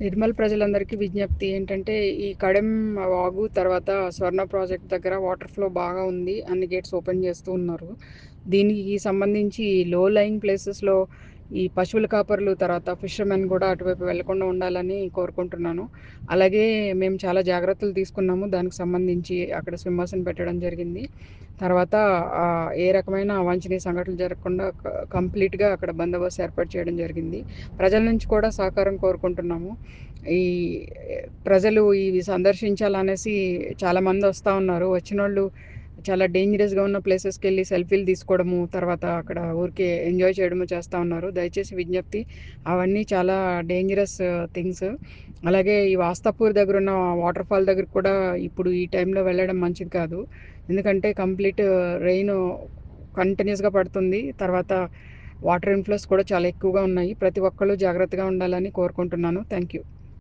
నిర్మల్ ప్రజలందరికీ విజ్ఞప్తి ఏంటంటే ఈ కడెం వాగు తర్వాత స్వర్ణ ప్రాజెక్ట్ దగ్గర వాటర్ ఫ్లో బాగా ఉంది. అన్ని గేట్స్ ఓపెన్ చేస్తూ ఉన్నారు. దీనికి సంబంధించి లో లయింగ్ ప్లేసెస్లో ఈ పశువుల కాపర్లు తర్వాత ఫిషర్మెన్ కూడా అటువైపు వెళ్ళకుండా ఉండాలని కోరుకుంటున్నాను. అలాగే మేము చాలా జాగ్రత్తలు తీసుకున్నాము. దానికి సంబంధించి అక్కడ స్విమ్మర్స్ని పెట్టడం జరిగింది. తర్వాత ఏ రకమైన అవాంఛనీయ సంఘటనలు జరగకుండా కంప్లీట్గా అక్కడ బందోబస్తు ఏర్పాటు చేయడం జరిగింది. ప్రజల నుంచి కూడా సహకారం కోరుకుంటున్నాము. ఈ ప్రజలు ఇవి సందర్శించాలనేసి చాలామంది వస్తూ ఉన్నారు. వచ్చిన వాళ్ళు చాలా డేంజరస్గా ఉన్న ప్లేసెస్కి వెళ్ళి సెల్ఫీలు తీసుకోవడము తర్వాత అక్కడ ఊరికే ఎంజాయ్ చేయడము చేస్తూ ఉన్నారు. దయచేసి విజ్ఞప్తి అవన్నీ చాలా డేంజరస్ థింగ్స్ uh, అలాగే ఈ వాస్తాపూర్ దగ్గర ఉన్న వాటర్ ఫాల్ దగ్గర కూడా ఇప్పుడు ఈ టైంలో వెళ్ళడం మంచిది కాదు. ఎందుకంటే కంప్లీట్ రెయిన్ కంటిన్యూస్గా పడుతుంది. తర్వాత వాటర్ ఇన్ఫ్లోస్ కూడా చాలా ఎక్కువగా ఉన్నాయి. ప్రతి ఒక్కళ్ళు జాగ్రత్తగా ఉండాలని కోరుకుంటున్నాను. Thank you